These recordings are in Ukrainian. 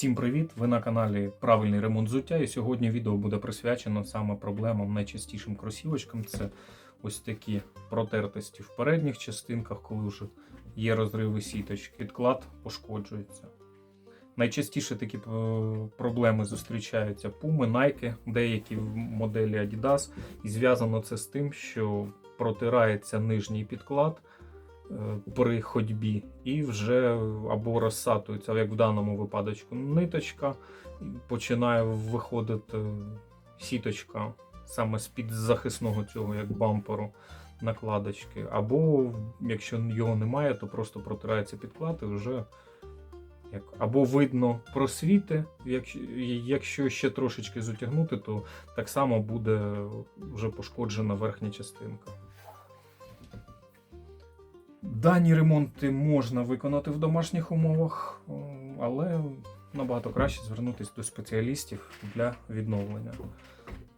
Всім привіт! Ви на каналі Правильний ремонт взуття. І сьогодні відео буде присвячено саме проблемам найчастішим кросівочкам. Це ось такі протертості в передніх частинках, коли вже є розриви сіточки, підклад пошкоджується. Найчастіше такі е, проблеми зустрічаються Puma, Nike, деякі моделі Adidas. І зв'язано це з тим, що протирається нижній підклад при ходьбі і вже або розсатується, як в даному випадочку, ниточка, починає виходити сіточка саме з-під захисного цього, як бамперу накладочки. Або якщо його немає, то просто протирається підклад і вже як або видно просвіти, якщо, якщо ще трошечки затягнути, то так само буде вже пошкоджена верхня частинка. Дані ремонти можна виконати в домашніх умовах, але набагато краще звернутися до спеціалістів для відновлення.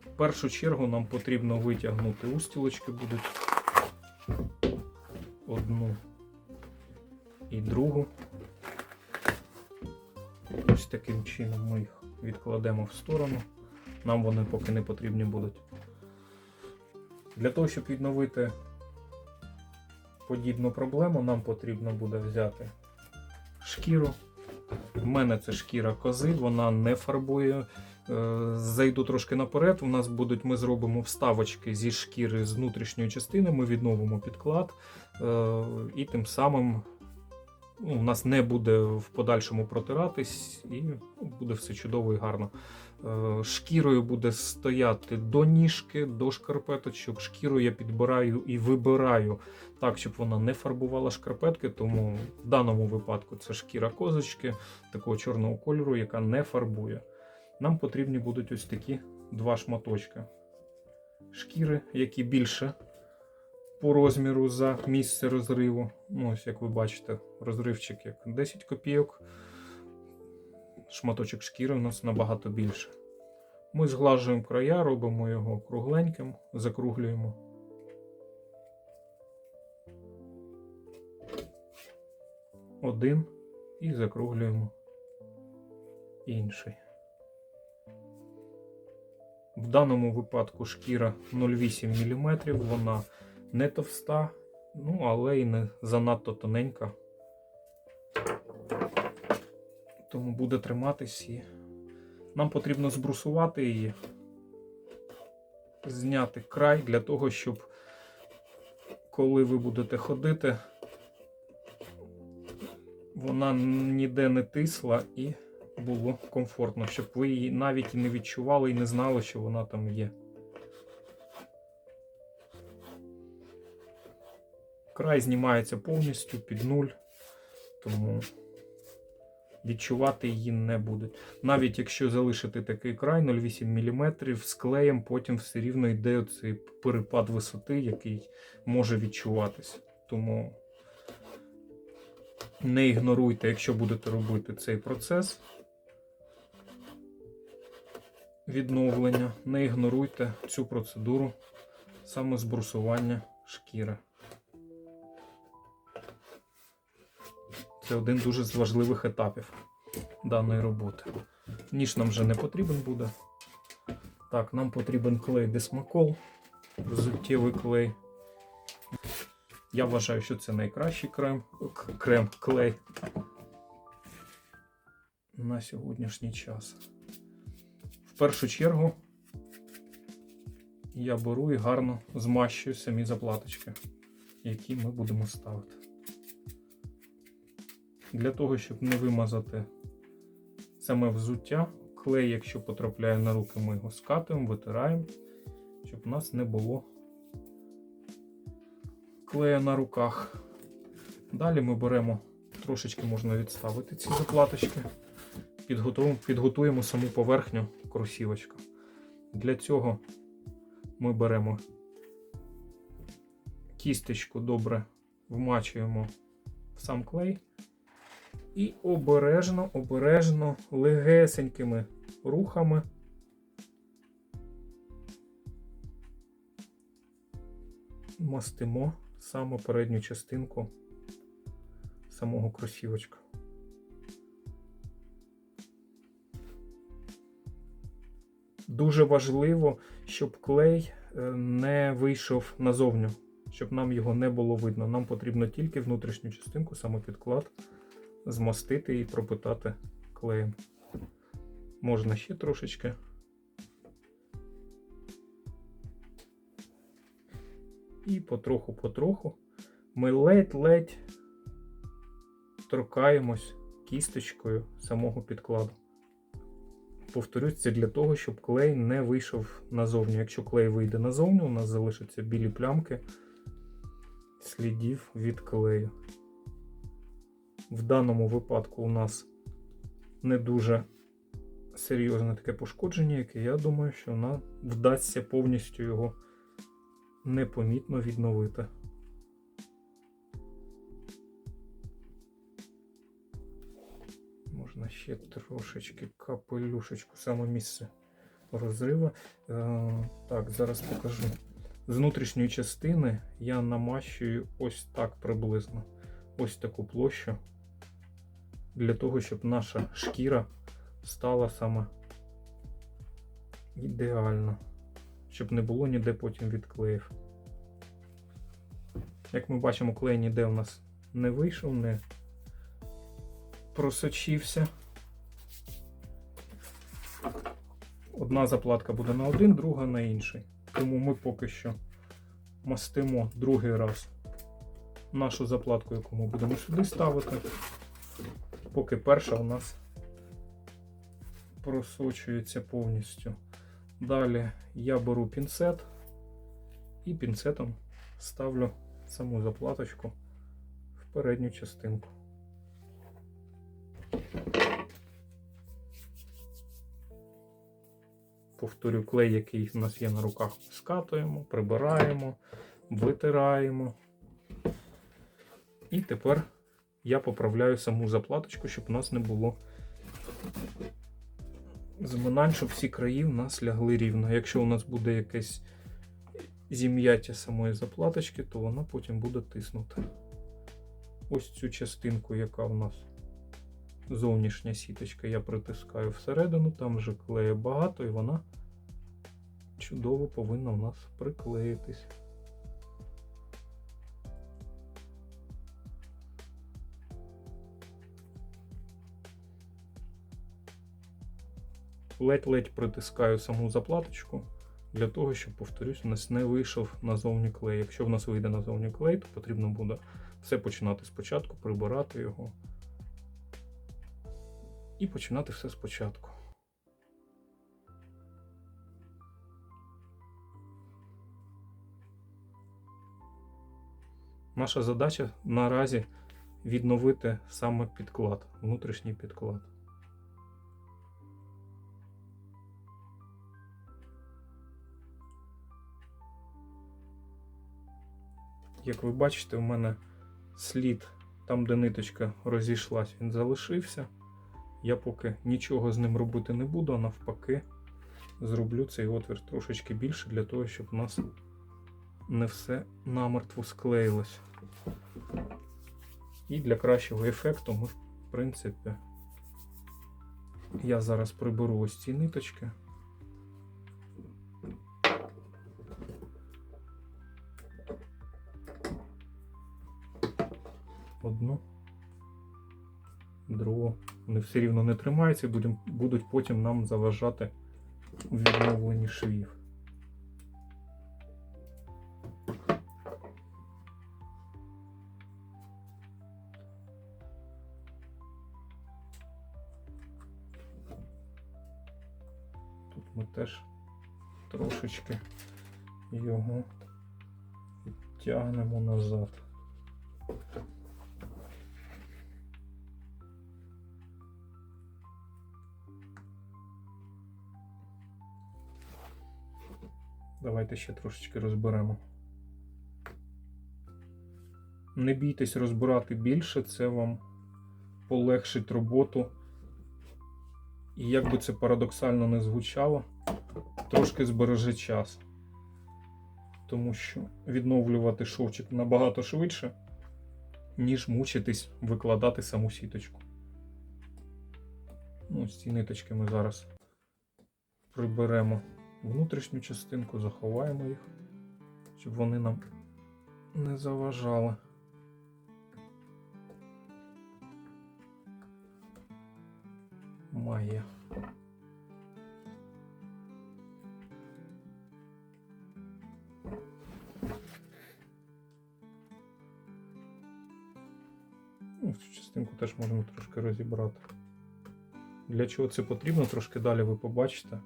В першу чергу нам потрібно витягнути устілочки будуть одну і другу. Ось таким чином ми їх відкладемо в сторону. Нам вони поки не потрібні будуть. Для того, щоб відновити подібну проблему, нам потрібно буде взяти шкіру. У мене це шкіра кози, вона не фарбує. Е, Зайду трошки наперед. У нас будуть, ми зробимо вставочки зі шкіри з внутрішньої частини, ми відновимо підклад, е, і тим самим ну, у нас не буде в подальшому протиратись, і ну, буде все чудово і гарно. Е, Шкірою буде стояти до ніжки, до шкарпеточок. Шкіру я підбираю і вибираю так, щоб вона не фарбувала шкарпетки. Тому в даному випадку це шкіра козочки такого чорного кольору, яка не фарбує. Нам потрібні будуть ось такі два шматочки шкіри, які більше по розміру за місце розриву. Ну, ось як ви бачите, розривчик як 10 копійок. Шматочок шкіри у нас набагато більше. Ми зглажуємо края, робимо його кругленьким, закруглюємо. Один і закруглюємо інший. В даному випадку шкіра 0,8 мм, вона не товста, ну але і не занадто тоненька. Тому буде триматись і нам потрібно збрусувати її, зняти край для того, щоб коли ви будете ходити, вона ніде не тисла і було комфортно, щоб ви її навіть і не відчували і не знали, що вона там є. Край знімається повністю під нуль, тому відчувати її не будуть. Навіть якщо залишити такий край 0,8 мм, з клеєм потім все рівно йде цей перепад висоти, який може відчуватись. Тому не ігноруйте, якщо будете робити цей процес відновлення, не ігноруйте цю процедуру саме збрусування шкіри. Це один дуже з важливих етапів даної роботи. Ніж нам вже не потрібен буде. Так, нам потрібен клей Десмакол, взуттєвий клей. Я вважаю, що це найкращий крем, крем клей на сьогоднішній час. В першу чергу я беру і гарно змащую самі заплаточки, які ми будемо ставити. Для того, щоб не вимазати саме взуття, клей, якщо потрапляє на руки, ми його скатуємо, витираємо, щоб у нас не було клея на руках. Далі ми беремо, трошечки можна відставити ці заплаточки, підготуємо, підготуємо саму поверхню кросівочка. Для цього ми беремо кісточку добре вмачуємо в сам клей. І обережно, обережно, легесенькими рухами мастимо саме передню частинку самого кросівочка. Дуже важливо, щоб клей е, не вийшов назовню, щоб нам його не було видно. Нам потрібно тільки внутрішню частинку, саме підклад, змастити і пропитати клеєм. Можна ще трошечки. І потроху-потроху ми ледь-ледь торкаємось кісточкою самого підкладу. Повторюсь, це для того, щоб клей не вийшов назовні. Якщо клей вийде назовні, у нас залишаться білі плямки слідів від клею. В даному випадку у нас не дуже серйозне таке пошкодження, яке я думаю, що нам вдасться повністю його непомітно відновити. Можна ще трошечки капелюшечку, саме місце розриву. Е, так, зараз покажу. З внутрішньої частини я намащую ось так приблизно. Ось таку площу. Для того, щоб наша шкіра стала саме ідеально. Щоб не було ніде потім відклеїв. Як ми бачимо, клей ніде у нас не вийшов, не просочився. Одна заплатка буде на один, друга на інший. Тому ми поки що мастимо другий раз нашу заплатку, яку ми будемо сюди ставити. Поки перша у нас просочується повністю. Далі я беру пінцет і пінцетом ставлю саму заплаточку в передню частинку. Повторю, клей, який в нас є на руках, скатуємо, прибираємо, витираємо. І тепер я поправляю саму заплаточку, щоб у нас не було зминань, щоб всі краї в нас лягли рівно. Якщо у нас буде якесь зім'яття самої заплаточки, то вона потім буде тиснути. Ось цю частинку, яка у нас зовнішня сіточка, я притискаю всередину, там вже клею багато і вона чудово повинна в нас приклеїтись. Ледь-ледь притискаю саму заплаточку для того, щоб, повторюсь, у нас не вийшов назовні клей. Якщо в нас вийде назовні клей, то потрібно буде все починати спочатку, прибирати його і починати все спочатку. Наша задача наразі відновити саме підклад, внутрішній підклад. Як ви бачите, у мене слід там, де ниточка розійшлась, він залишився. Я поки нічого з ним робити не буду, а навпаки, зроблю цей отвір трошечки більше для того, щоб у нас не все намертво склеїлось. І для кращого ефекту ми, в принципі, я зараз приберу ось ці ниточки. Все рівно не тримаються і будуть потім нам заважати у відновленні швів. Тут ми теж трошечки його тягнемо назад. Давайте ще трошечки розберемо. Не бійтесь розбирати більше, це вам полегшить роботу. І як би це парадоксально не звучало, трошки збереже час. Тому що відновлювати шовчик набагато швидше, ніж мучитись викладати саму сіточку. Ну, ці ниточки ми зараз приберемо внутрішню частинку, заховаємо їх, щоб вони нам не заважали. Має. Ну, Цю частинку теж можемо трошки розібрати. Для чого це потрібно, трошки далі ви побачите.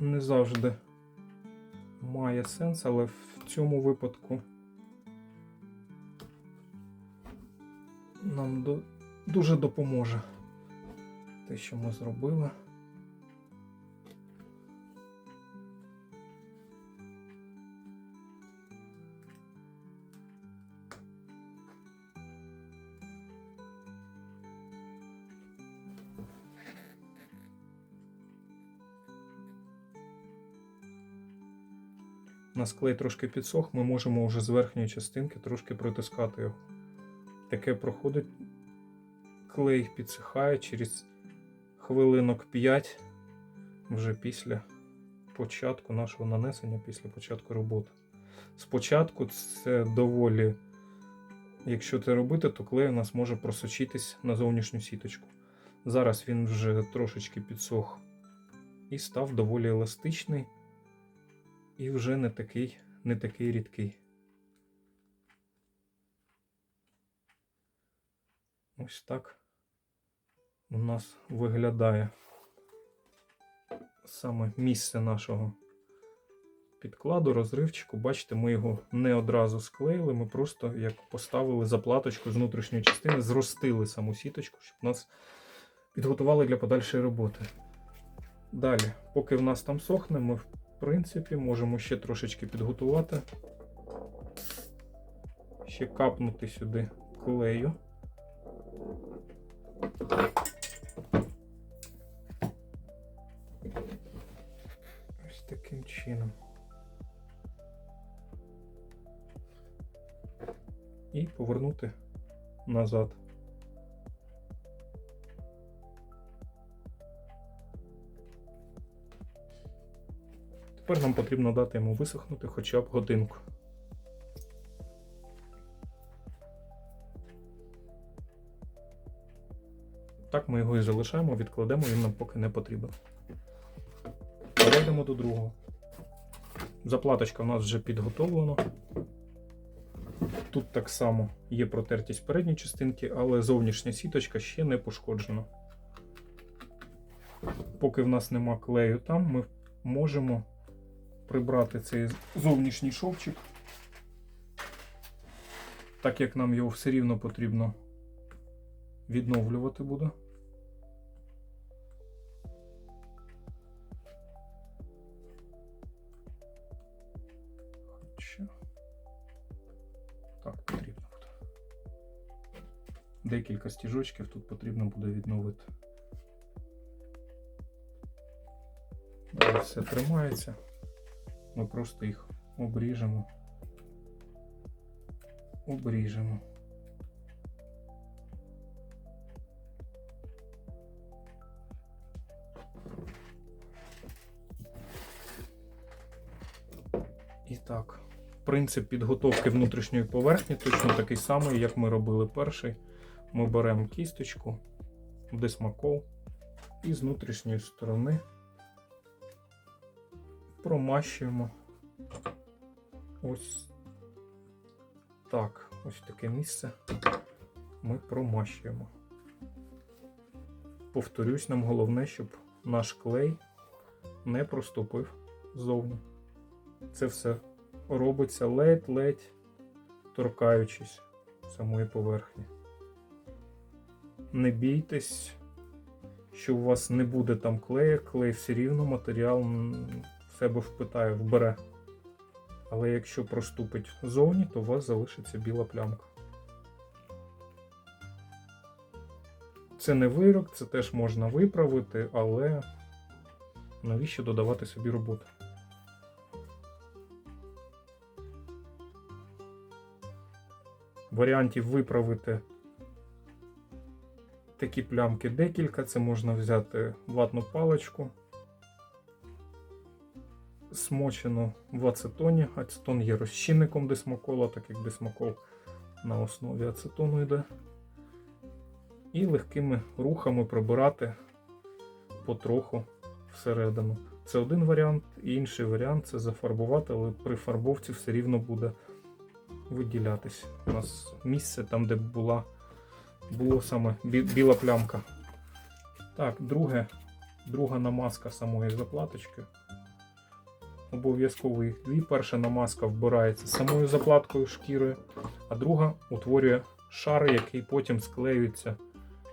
Не завжди має сенс, але в цьому випадку нам дуже допоможе те, що ми зробили. Нас клей трошки підсох, ми можемо вже з верхньої частинки трошки притискати його. Таке проходить клей підсихає через хвилинок 5 вже після початку нашого нанесення, після початку роботи. Спочатку це доволі, якщо це робити, то клей у нас може просочитись на зовнішню сіточку. Зараз він вже трошечки підсох і став доволі еластичний і вже не такий, не такий рідкий. Ось так у нас виглядає саме місце нашого підкладу, розривчику. Бачите, ми його не одразу склеїли, ми просто як поставили заплаточку з внутрішньої частини, зростили саму сіточку, щоб нас підготували для подальшої роботи. Далі, поки в нас там сохне, ми в принципі можемо ще трошечки підготувати. Ще капнути сюди клею. Ось таким чином. І повернути назад. Тепер нам потрібно дати йому висохнути хоча б годинку. Так ми його і залишаємо, відкладемо, він нам поки не потрібен. Перейдемо до другого. Заплаточка у нас вже підготовлена. Тут так само є протертість передньої частинки, але зовнішня сіточка ще не пошкоджена. Поки в нас нема клею там, ми можемо прибрати цей зовнішній шовчик, так як нам його все рівно потрібно відновлювати буде. Так потрібно буде. Декілька стіжочків тут потрібно буде відновити. Далі все тримається. Ми просто їх обріжемо. Обріжемо. І так, принцип підготовки внутрішньої поверхні точно такий самий, як ми робили перший. Ми беремо кісточку, десмакол і з внутрішньої сторони промащуємо ось так, ось таке місце ми промащуємо. Повторюсь, нам головне, щоб наш клей не проступив ззовні. Це все робиться ледь-ледь торкаючись самої поверхні. Не бійтесь, що у вас не буде там клея, клей все рівно матеріал в себе впитає, вбере. Але якщо проступить зовні, то у вас залишиться біла плямка. Це не вирок, це теж можна виправити, але навіщо додавати собі роботи? Варіантів виправити такі плямки декілька. Це можна взяти ватну паличку, смочену в ацетоні. Ацетон є розчинником дисмокола, так як дисмокол на основі ацетону йде. І легкими рухами прибирати потроху всередину. Це один варіант, і інший варіант це зафарбувати, але при фарбовці все рівно буде виділятись. У нас місце там, де була було саме бі- біла плямка. Так, друге, друга намазка самої заплаточки. Обов'язково їх дві. Перша намазка вбирається самою заплаткою шкіри, а друга утворює шар, який потім склеюється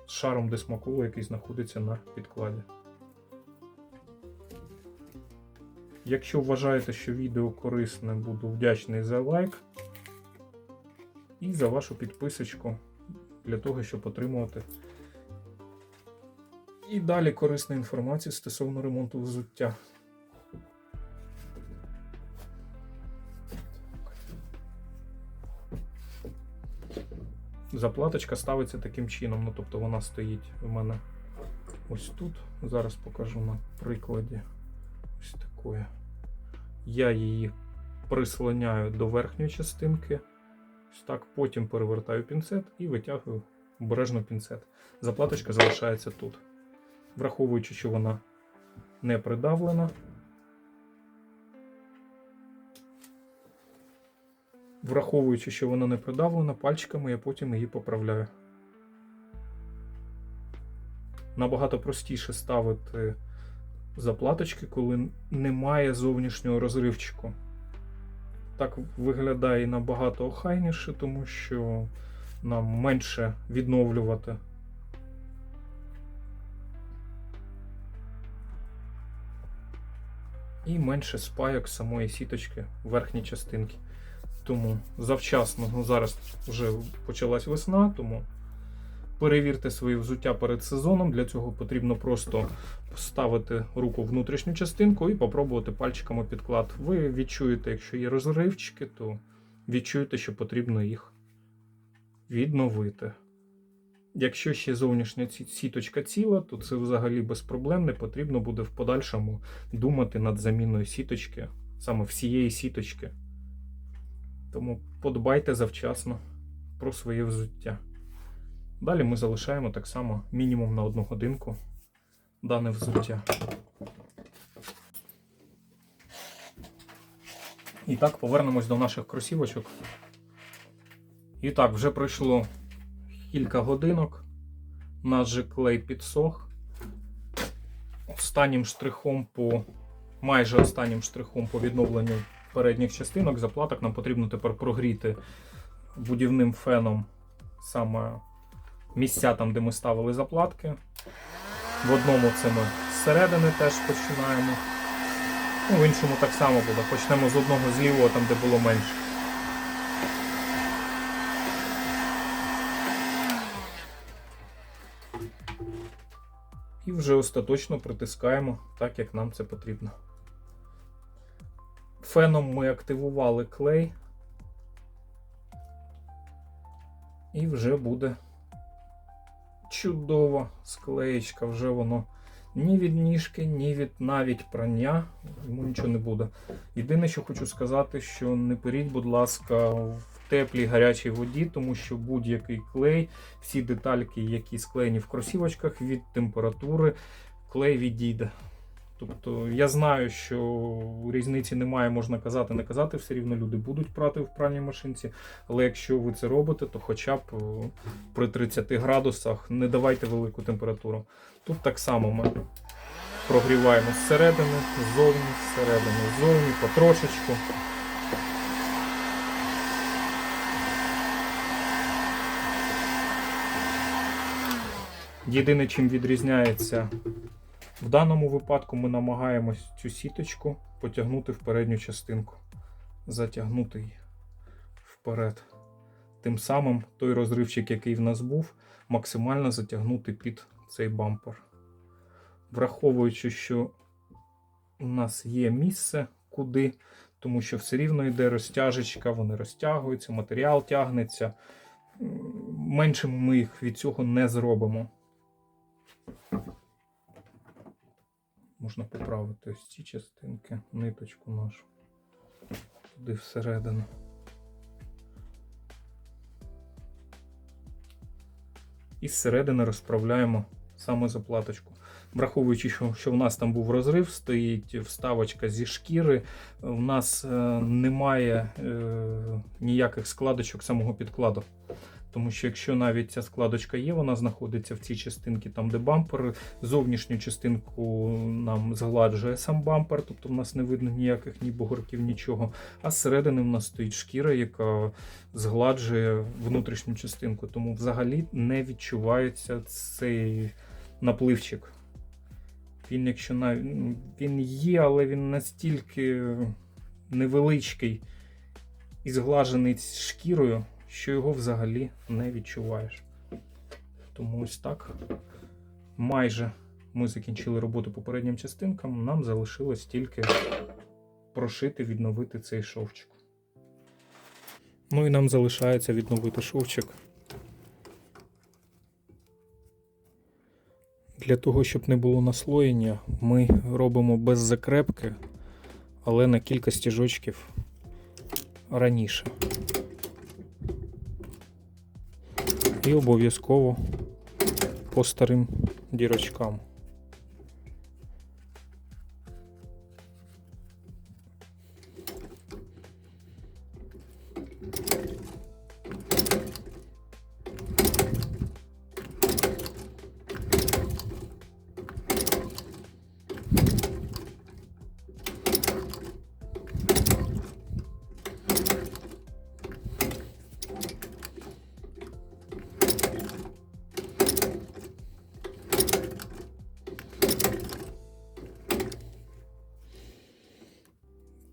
з шаром дисмоколу, який знаходиться на підкладі. Якщо вважаєте, що відео корисне, буду вдячний за лайк і за вашу підписочку для того, щоб отримувати і далі корисну інформацію стосовно ремонту взуття. Заплаточка ставиться таким чином, ну тобто вона стоїть у мене ось тут. Зараз покажу на прикладі ось такої. Я її прислоняю до верхньої частинки. Ось так, потім перевертаю пінцет і витягую обережно пінцет. Заплаточка залишається тут. Враховуючи, що вона не придавлена. Враховуючи, що вона не придавлена, пальчиками я потім її поправляю. Набагато простіше ставити заплаточки, коли немає зовнішнього розривчику. Так виглядає набагато охайніше, тому що нам менше відновлювати. І менше спайок самої сіточки верхній частинки. Тому завчасно, ну зараз вже почалась весна, тому перевірте свої взуття перед сезоном. Для цього потрібно просто поставити руку в внутрішню частинку і попробувати пальчиками підклад. Ви відчуєте, якщо є розривчики, то відчуєте, що потрібно їх відновити. Якщо ще зовнішня ці- сіточка ціла, то це взагалі без проблем не потрібно буде в подальшому думати над заміною сіточки, саме всієї сіточки. Тому подбайте завчасно про своє взуття. Далі ми залишаємо так само мінімум на одну годинку дане взуття. І так, повернемось до наших кросівочок. І так, вже пройшло кілька годинок. Наш же клей підсох. Останнім штрихом по майже останнім штрихом по відновленню передніх частинок заплаток нам потрібно тепер прогріти будівним феном саме місця там, де ми ставили заплатки. В одному це ми зсередини теж починаємо. Ну, в іншому так само буде. Почнемо з одного з лівого, там де було менше. І вже остаточно притискаємо так, як нам це потрібно. Феном ми активували клей. І вже буде чудова склеєчка, вже воно ні від ніжки, ні від навіть прання, йому нічого не буде. Єдине, що хочу сказати, що не періть, будь ласка, в теплій гарячій воді, тому що будь-який клей, всі детальки, які склеєні в кросівочках від температури, клей відійде. Тобто я знаю, що різниці немає, можна казати, не казати, все рівно люди будуть прати в пральній машинці. Але якщо ви це робите, то хоча б е, при 30 градусах не давайте велику температуру. Тут так само ми прогріваємо зсередини, ззовні, зсередини, ззовні, потрошечку. Єдине, чим відрізняється в даному випадку, ми намагаємось цю сіточку потягнути в передню частинку, затягнути її вперед. Тим самим той розривчик, який в нас був, максимально затягнути під цей бампер. Враховуючи, що у нас є місце куди, тому що все рівно йде розтяжечка, вони розтягуються, матеріал тягнеться. Меншим ми їх від цього не зробимо. Можна поправити ось ці частинки, ниточку нашу туди всередину. І зсередини розправляємо саме заплаточку. Враховуючи, що, що в нас там був розрив, стоїть вставочка зі шкіри, в нас е, немає е, ніяких складочок самого підкладу. Тому що якщо навіть ця складочка є, вона знаходиться в цій частинці, там де бампер, зовнішню частинку нам згладжує сам бампер, тобто в нас не видно ніяких ні бугорків, нічого. А зсередини в нас стоїть шкіра, яка згладжує внутрішню частинку. Тому взагалі не відчувається цей напливчик. Він, якщо ну, він є, але він настільки невеличкий і зглажений шкірою, що його взагалі не відчуваєш. Тому ось так. Майже ми закінчили роботу попереднім частинкам. Нам залишилось тільки прошити, відновити цей шовчик. Ну і нам залишається відновити шовчик. Для того, щоб не було наслоєння, ми робимо без закрепки, але на кілька стіжочків раніше. І обов'язково по старим дірочкам.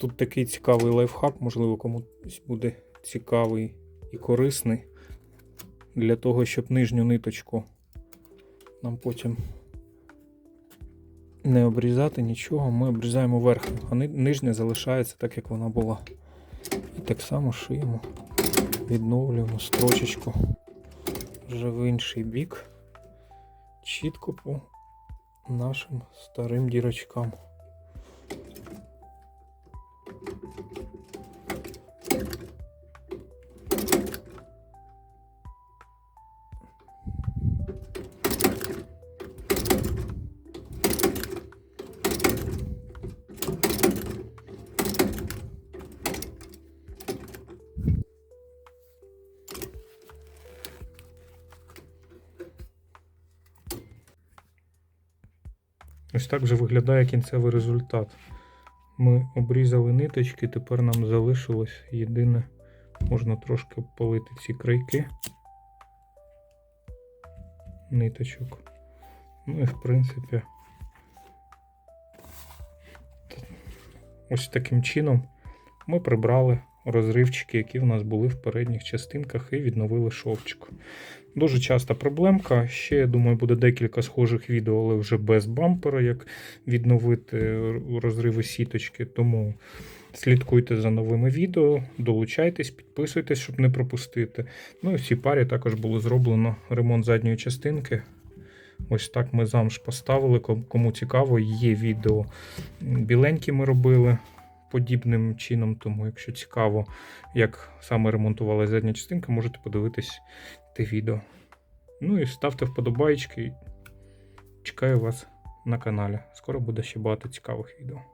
Тут такий цікавий лайфхак, можливо, комусь буде цікавий і корисний. Для того, щоб нижню ниточку нам потім не обрізати нічого, ми обрізаємо верхню, а нижня залишається так, як вона була. І так само шиємо, відновлюємо строчечку вже в інший бік, чітко по нашим старим дірочкам. Ось так вже виглядає кінцевий результат. Ми обрізали ниточки, тепер нам залишилось єдине, можна трошки обпалити ці крайки ниточок. Ну і в принципі, ось таким чином ми прибрали розривчики, які в нас були в передніх частинках, і відновили шовчик. Дуже часта проблемка. Ще, я думаю, буде декілька схожих відео, але вже без бампера, як відновити розриви сіточки. Тому слідкуйте за новими відео, долучайтесь, підписуйтесь, щоб не пропустити. Ну і в цій парі також було зроблено ремонт задньої частинки. Ось так ми замш поставили. Кому цікаво, є відео. Біленькі ми робили подібним чином. Тому, якщо цікаво, як саме ремонтувалася задня частинка, можете подивитись те відео. Ну і ставте вподобайки. Чекаю вас на каналі. Скоро буде ще багато цікавих відео.